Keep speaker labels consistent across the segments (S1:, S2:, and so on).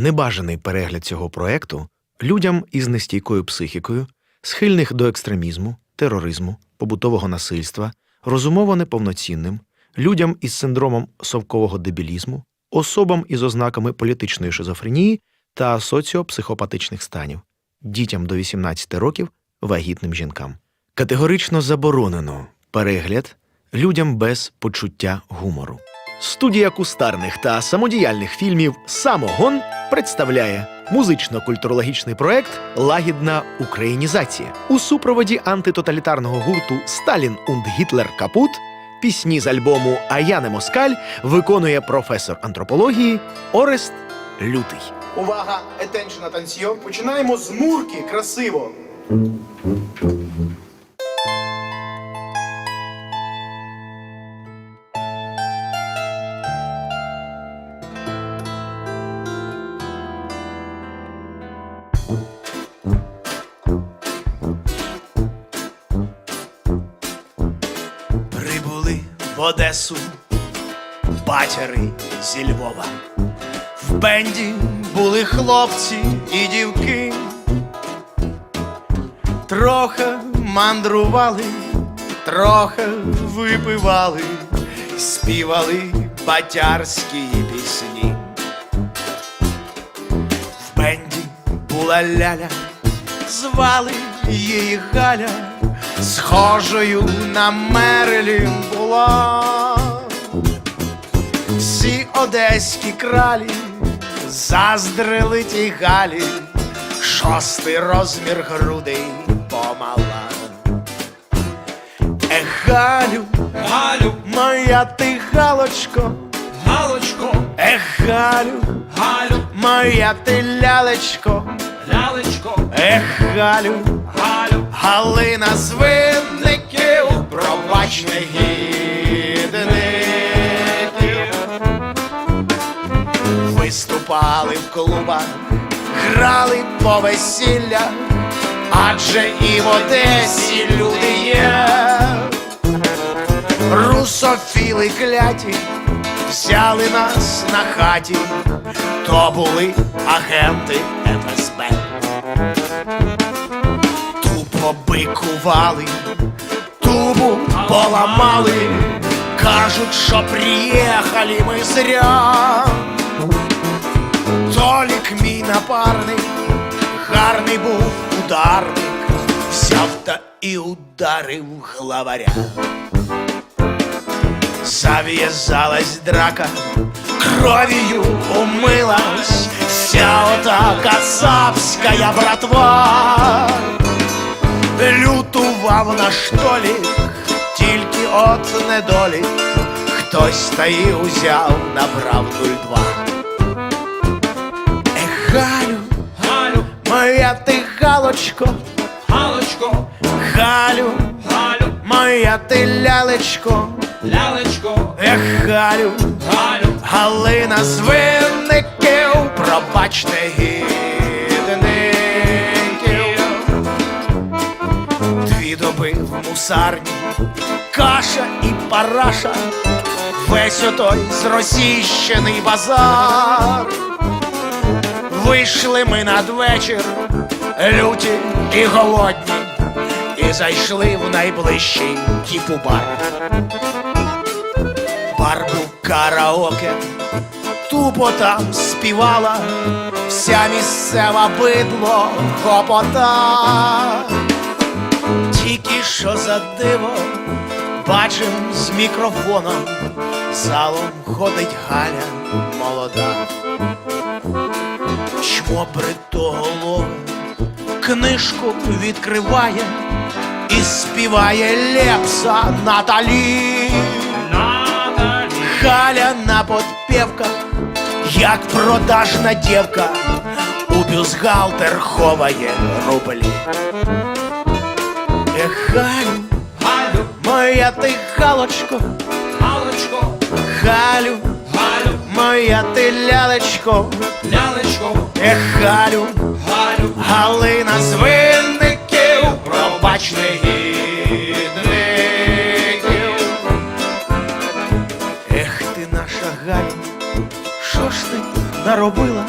S1: Небажаний перегляд цього проекту людям із нестійкою психікою, схильних до екстремізму, тероризму, побутового насильства, розумово неповноцінним, людям із синдромом совкового дебілізму, особам із ознаками політичної шизофренії та соціопсихопатичних станів, дітям до 18 років, вагітним жінкам. Категорично заборонено перегляд людям без почуття гумору. Студія кустарних та самодіяльних фільмів Самогон представляє музично-культурологічний проект Лагідна українізація у супроводі антитоталітарного гурту Сталін und Гітлер Капут. Пісні з альбому А я не москаль виконує професор антропології Орест Лютий.
S2: Увага, attention, attention. Починаємо з мурки, красиво.
S3: В Одесу батяри зі Львова. В бенді були хлопці і дівки. Трохи мандрували, трохи випивали, співали батярські пісні. В бенді була ляля, звали її Галя, схожою на Мерлін була. Всі одеські кралі заздрили тій Галі, шостий розмір грудей помала. Ех, Галю,
S4: Галю,
S3: моя ти галочко,
S4: Галочко,
S3: ех, Галю,
S4: Галю,
S3: моя ти лялечко,
S4: лялечко,
S3: ех, Галю, Галина з винників, пробач негідників. Виступали в клубах, грали по весіллях, адже і в Одесі люди є. Русофіли кляті взяли нас на хаті, то були агенти бикували, тубу поламали, кажуть, що приїхали ми зря. Толік мій напарник, гарний був ударник, взяв та і ударив главаря. Зав'язалась драка, кров'ю умилась вся ота кацапська братва. Лютував наш толік, тільки от недолік, хтось та й узяв на правду два. Ех, Галю,
S4: Галю,
S3: моя ти галочко,
S4: Галочко,
S3: Галю,
S4: Галю,
S3: моя ти лялечко,
S4: лялечко,
S3: ех, Галю,
S4: Галю,
S3: Галина з винників, пробачте гідників. Дві доби в мусарні, каша і параша, весь отой зросійщений базар. Вийшли ми надвечір, люті і голодні, і зайшли в найближчий типу бар. Бар був караоке, тупо там співала, вся місцева бидло хопота. Тільки що за диво бачим з мікрофоном, залом ходить Галя молода. Чмо бритоголове книжку відкриває і співає лепса Наталі.
S4: Наталі,
S3: Галя на подпевках, як продажна дівка, у бюстгальтер ховає рублі. Ех, Галю,
S4: Галю,
S3: моя ти галочко,
S4: Галочко,
S3: Галю,
S4: Галю,
S3: моя ти лялечко,
S4: лялечко,
S3: ех, Галю,
S4: Галю,
S3: Галина з винників, пробач негідників. Ех ти наша Галя, що ж ти наробила?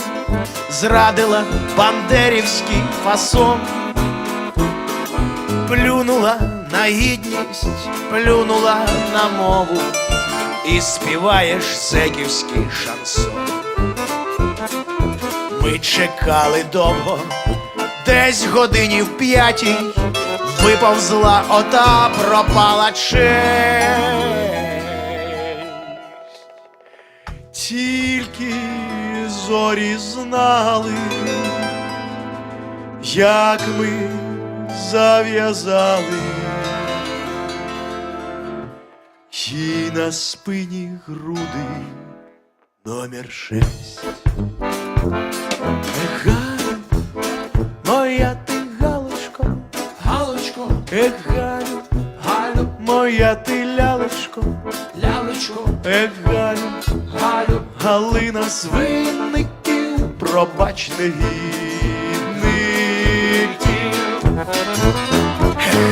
S3: зрадила бандерівський фасон, плюнула на гідність, плюнула на мову і співаєш зеківський шансон. Ми чекали довго, десь годині в п'ятій виповзла ота пропала честь. Тільки зорі знали, як ми зав'язали, і на спині груди номер шесть. Галю, моя ти галочко,
S4: Галочко,
S3: ех, Галю,
S4: Галю,
S3: моя ти лялечко,
S4: лялечко,
S3: ех, Галю,
S4: Галю,
S3: Галина з винників, пробач негідників. Ех,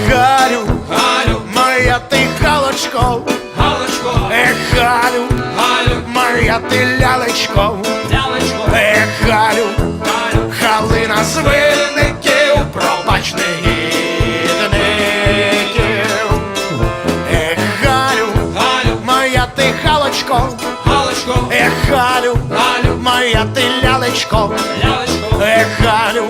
S3: Галю,
S4: Галю,
S3: моя ти галочко,
S4: Галочко,
S3: ех, Галю,
S4: Галю,
S3: моя ти лялечко,
S4: лялечко,
S3: ех, Галю,
S4: Галю,
S3: Галина з винників, пробач негідників. Ех, Галю,
S4: Галю,
S3: моя ти галочко,
S4: Галочко,
S3: ех, Галю,
S4: Галю,
S3: моя ти лялечко,
S4: лялечко,
S3: ех, Галю,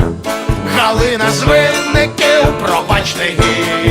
S3: Галина з винників, пробачте негідників.